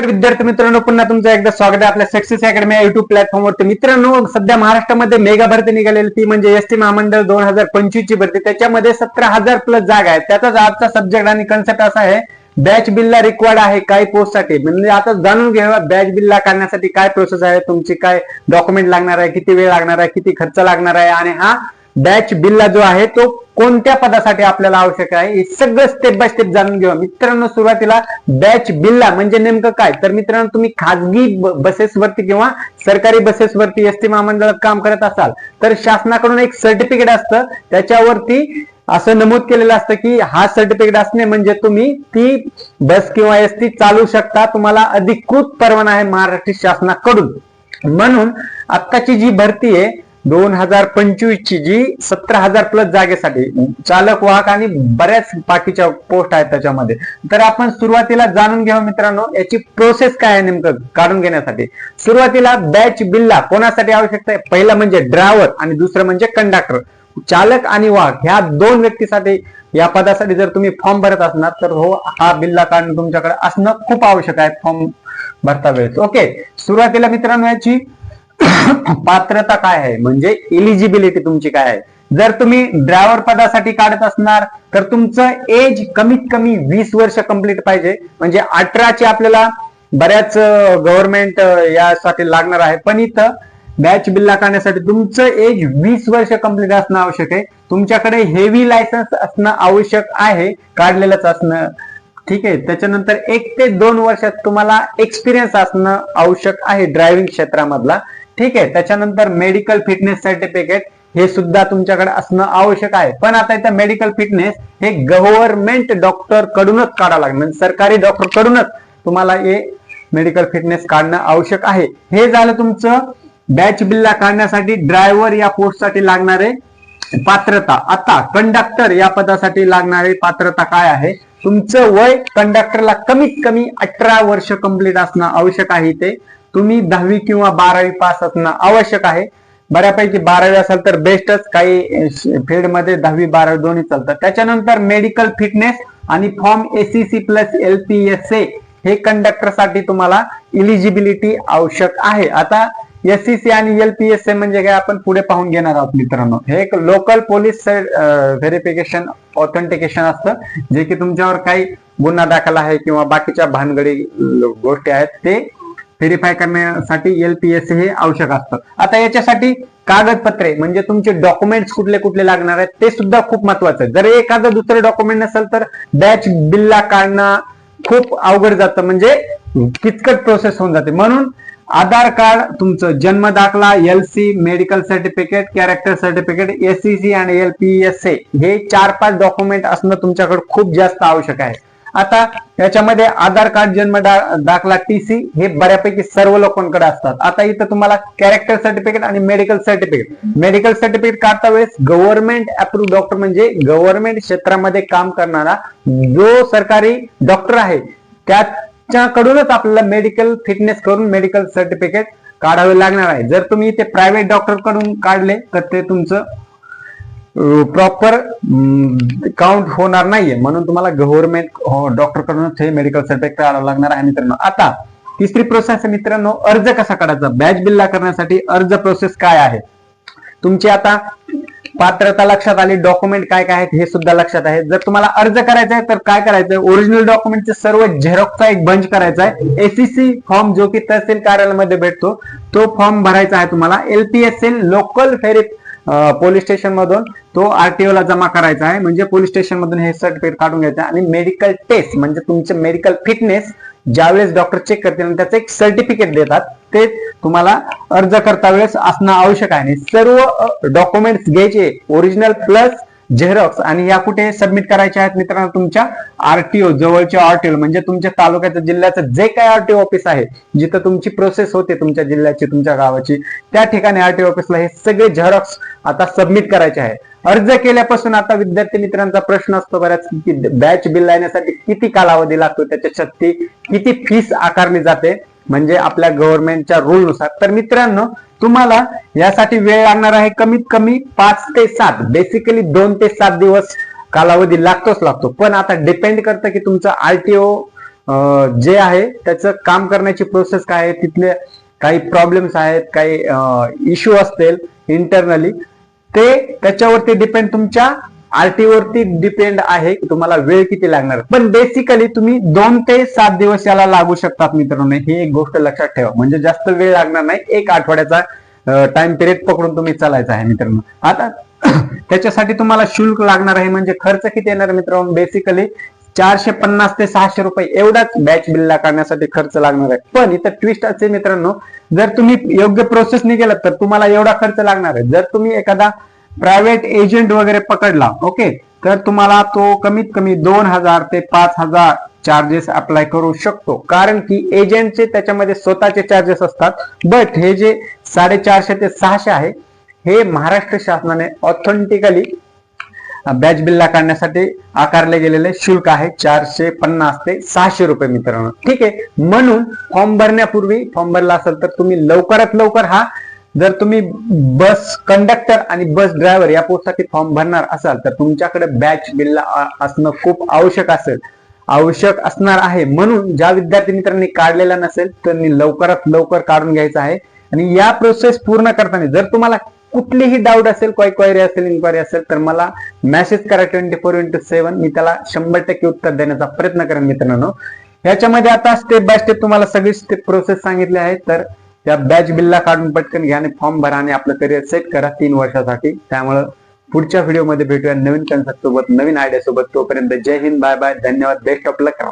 नमस्कार विद्यार्थी मित्रांनो पुन्हा तुमचं एकदा स्वागत आहे आपल्या सक्सेस अकॅडमी या युट्यूब प्लॅटफॉर्मवरती मित्रांनो सध्या महाराष्ट्रामध्ये मेगा भरती निघालेली ती म्हणजे एस टी महामंडळ दोन हजार पंचवीस ची भरती. त्याच्यामध्ये सतरा हजार प्लस जागा आहेत. त्याचाच आजचा सब्जेक्ट आणि कन्सेप्ट असा आहे बॅच बिलला रिक्वायर्ड आहे काही पोस्टसाठी. म्हणजे आता जाणून घेऊया बॅच बिलला काढण्यासाठी काय प्रोसेस आहे तुमची काय डॉक्युमेंट लागणार आहे किती वेळ लागणार आहे किती खर्च लागणार आहे आणि हा बॅच बिल्ला जो आहे तो कोणत्या पदासाठी आपल्याला आवश्यक आहे हे सगळं स्टेप बाय स्टेप जाणून घेऊ मित्रांनो सुरुवातीला बॅच बिल्ला म्हणजे नेमकं काय? तर मित्रांनो तुम्ही खाजगी बसेसवरती किंवा सरकारी बसेसवरती एस टी महामंडळात काम करत असाल तर शासनाकडून एक सर्टिफिकेट असतं. त्याच्यावरती असं नमूद केलेलं असतं की हा सर्टिफिकेट असणे म्हणजे तुम्ही ती बस किंवा एस टी चालू शकता. तुम्हाला अधिकृत परवाना आहे महाराष्ट्र शासनाकडून. म्हणून आत्ताची जी भरती आहे दोन हजार पंचवीस ची जी सतरा हजार प्लस जागेसाठी चालक वाहक आणि बऱ्याच बाकीच्या पोस्ट आहेत त्याच्यामध्ये. तर आपण सुरुवातीला जाणून घ्यावं मित्रांनो याची प्रोसेस काय आहे नेमकं काढून घेण्यासाठी. सुरुवातीला बॅच बिल्ला कोणासाठी आवश्यकता आहे? पहिला म्हणजे ड्रायव्हर आणि दुसरं म्हणजे कंडक्टर चालक आणि वाहक ह्या दोन व्यक्तीसाठी या पदासाठी जर तुम्ही फॉर्म भरत असणार तर हो हा बिल्ला काढणं तुमच्याकडे असणं खूप आवश्यक आहे फॉर्म भरता वेळेस. ओके सुरुवातीला मित्रांनो याची पात्रता काय आहे? म्हणजे इलिजिबिलिटी तुमची काय आहे? जर तुम्ही ड्रायव्हर पदासाठी काढत असणार तर तुमचं एज कमीत कमी वीस वर्ष कंप्लीट पाहिजे. म्हणजे अठराची आपल्याला बऱ्याच गव्हर्नमेंट यासाठी लागणार आहे. पण इथं बॅच बिल्ला काढण्यासाठी तुमचं एज वीस वर्ष कंप्लीट असणं आवश्यक आहे. तुमच्याकडे हेवी लायसन्स असणं आवश्यक आहे. काढलेलंच असणं. ठीक आहे? त्याच्यानंतर एक ते दोन वर्षात तुम्हाला एक्सपिरियन्स असणं आवश्यक आहे ड्रायव्हिंग क्षेत्रामधला. ठीक आहे त्याच्यानंतर मेडिकल फिटनेस सर्टिफिकेट हे सुद्धा तुमच्याकडे असणं आवश्यक आहे. पण आता इथं मेडिकल फिटनेस हे गव्हर्नमेंट डॉक्टर कडूनच काढावं लागणार म्हणजे सरकारी डॉक्टर कडूनच तुम्हाला हे मेडिकल फिटनेस काढणं आवश्यक आहे. हे झालं तुमचं बॅच बिल्ला काढण्यासाठी ड्रायव्हर या पोस्टसाठी लागणारे पात्रता. आता कंडक्टर या पदासाठी लागणारी पात्रता काय आहे? तुमचं वय कंडक्टरला कमीत कमी अठरा वर्ष कंप्लीट असणं आवश्यक आहे ते तुम्ही दहावी किंवा बारावी पास असणं आवश्यक आहे. बऱ्यापैकी बारावी असेल तर बेस्टच काही फील्डमध्ये दहावी बारावी दोन्ही चालतात. त्याच्यानंतर मेडिकल फिटनेस आणि form ACC plus L P S A हे कंडक्टरसाठी तुम्हाला इलिजिबिलिटी आवश्यक आहे. आता एससीसी आणि एल पी एस ए म्हणजे काय आपण पुढे पाहून घेणार आहोत मित्रांनो. हे एक लोकल पोलीस व्हेरिफिकेशन ऑथेंटिकेशन असतं. जे की तुमच्यावर काही गुन्हा दाखल आहे किंवा बाकीच्या भानगडी गोष्टी आहेत ते व्हेरीफाय करण्यासाठी एलपीएससी हे आवश्यक असतं. आता याच्यासाठी कागदपत्रे म्हणजे तुमचे डॉक्युमेंट्स कुठले कुठले लागणार आहेत ते सुद्धा खूप महत्वाचं आहे. जर एखादं दुसरं डॉक्युमेंट नसेल तर बॅच बिल्ला काढणं खूप अवघड जातं. म्हणजे किचकट प्रोसेस होऊन जाते. म्हणून आधार कार्ड तुमचं जन्म दाखला L C medical certificate character certificate SCC आणि एल पी एस ए हे चार पाच डॉक्युमेंट असणं तुमच्याकडे खूप जास्त आवश्यक आहे. आता याच्यामध्ये आधार कार्ड जन्म दाखला टीसी हे बऱ्यापैकी सर्व लोकांकडे असतात. आता इथं तुम्हाला कॅरेक्टर सर्टिफिकेट आणि मेडिकल सर्टिफिकेट मेडिकल सर्टिफिकेट काढता वेळेस गव्हर्नमेंट अप्रूव्ह डॉक्टर म्हणजे गव्हर्नमेंट क्षेत्रामध्ये काम करणारा जो सरकारी डॉक्टर आहे त्याच्याकडूनच आपल्याला मेडिकल फिटनेस करून मेडिकल सर्टिफिकेट काढावे लागणार आहे. जर तुम्ही ते प्रायव्हेट डॉक्टरकडून काढले तर ते तुमचं प्रॉपर काउंट mm, होणार नाहीये. म्हणून तुम्हाला गव्हर्नमेंट हो, डॉक्टर कडूनच हे मेडिकल सर्टिफिकेट काढावं लागणार आहे मित्रांनो. आता तिसरी प्रोसेस मित्रांनो अर्ज कसा काढायचा? बॅच बिल्ला करण्यासाठी अर्ज प्रोसेस काय आहे? तुमची आता पात्रता लक्षात आली डॉक्युमेंट काय काय आहेत हे सुद्धा लक्षात आहे. जर तुम्हाला अर्ज करायचा आहे तर काय करायचंय ओरिजिनल डॉक्युमेंटचे सर्व झेरॉक्सचा एक बंच करायचा आहे. एसीसी फॉर्म जो की तहसील कार्यालयामध्ये भेटतो तो फॉर्म भरायचा आहे तुम्हाला. एलपीएसएल लोकल फेरी पोलीस स्टेशनमधून तो आरटीओ ला जमा करायचा आहे. म्हणजे पोलीस स्टेशन मधून हे सर्टिफिकेट काढून घ्यायचं आणि मेडिकल टेस्ट म्हणजे तुमचे मेडिकल फिटनेस ज्यावेळेस डॉक्टर चेक करतील आणि त्याचं एक सर्टिफिकेट देतात ते तुम्हाला अर्ज करता वेळेस असणं आवश्यक आहे. सर्व डॉक्युमेंट्स घ्यायचे. ओरिजिनल प्लस झेरॉक्स आणि या कुठे सबमिट करायचे आहेत मित्रांनो तुमच्या आरटीओ जवळच्या आरटीओ म्हणजे तुमच्या तालुक्याचं जिल्ह्याचं जे काही आरटीओ ऑफिस आहे जिथं तुमची प्रोसेस होते तुमच्या जिल्ह्याची तुमच्या गावाची त्या ठिकाणी आरटीओ ऑफिसला हे सगळे झेरॉक्स आता सबमिट करायचे आहे. अर्ज केल्यापासून आता विद्यार्थी मित्रांचा प्रश्न असतो बऱ्याच की बॅच बिल लावण्यासाठी किती कालावधी लागतो त्याच्यासाठी किती फीस आकारली जाते म्हणजे आपल्या गव्हर्नमेंटच्या रूलनुसार तर मित्रांनो तुम्हाला यासाठी वेळ लागणार आहे कमीत कमी पाच ते सात बेसिकली दोन ते सात दिवस कालावधी लागतोच लागतो. पण आता डिपेंड करतं की तुमचं आरटीओ जे आहे त्याचं काम करण्याची प्रोसेस काय आहे तिथले काही प्रॉब्लेम्स आहेत काही इश्यू असतील इंटरनली ते त्याच्यावरती डिपेंड तुमच्या आरटी वरती डिपेंड आहे की तुम्हाला वेळ किती लागणार. पण बेसिकली तुम्ही दोन ते सात दिवस याला लागू शकतात मित्रांनो. ही एक गोष्ट लक्षात ठेवा. म्हणजे जास्त वेळ लागणार नाही. एक आठवड्याचा टाइम पिरियड पकडून तुम्ही चालायचा आहे मित्रांनो. आता त्याच्यासाठी तुम्हाला शुल्क लागणार आहे म्हणजे खर्च किती येणार मित्रांनो? बेसिकली चारशे पन्नास ते सहाशे रुपये एवढाच बॅच बिल्ला काढण्यासाठी खर्च लागणार आहे. पण इथं ट्विस्ट असे मित्रांनो जर तुम्ही योग्य प्रोसेसने गेलात तर तुम्हाला एवढा खर्च लागणार आहे. जर तुम्ही एखादा प्रायव्हेट एजंट वगैरे पकडला ओके तर तुम्हाला तो कमीत कमी दोन हजार ते पाच हजार चार्जेस अप्लाय करू शकतो. कारण की एजंटचे त्याच्यामध्ये स्वतःचे चार्जेस असतात. बट हे जे साडेचारशे ते सहाशे आहे हे महाराष्ट्र शासनाने ऑथेंटिकली बॅच बिल्ला काढण्यासाठी आकारले गेलेले शुल्क आहे चारशे पन्नास ते सहाशे रुपये मित्रांनो. ठीक आहे? म्हणून फॉर्म भरण्यापूर्वी फॉर्म भरला असेल तर तुम्ही लवकरात लवकर हा जर तुम्ही बस कंडक्टर आणि बस ड्रायव्हर या पोस्टसाठी फॉर्म भरणार असाल तर तुमच्याकडे बॅच बिल्ला असणं खूप आवश्यक असेल. आवश्यक असणार आहे. म्हणून ज्या विद्यार्थी मित्रांनी काढलेला नसेल त्यांनी लवकरात लवकर काढून घ्यायचं आहे. आणि या प्रोसेस पूर्ण करताना जर तुम्हाला कुठलीही डाऊट असेल काही क्वायरी असेल इन्क्वायरी असेल तर मला मेसेज करा ट्वेंटी फोर इंटू सेव्हन मी त्याला शंभर टक्के उत्तर देण्याचा प्रयत्न करेन मित्रांनो. याच्यामध्ये आता स्टेप बाय स्टेप तुम्हाला सगळी स्टेप प्रोसेस सांगितली आहे. तर त्या बॅच बिल्ला काढून पटकन घ्या आणि फॉर्म भरा आणि आपलं करिअर सेट करा तीन वर्षासाठी. त्यामुळं पुढच्या व्हिडिओमध्ये भेटूया नवीन कन्सेप्ट सोबत नवीन आयडिया सोबत. तोपर्यंत जय हिंद बाय बाय धन्यवाद. Best of luck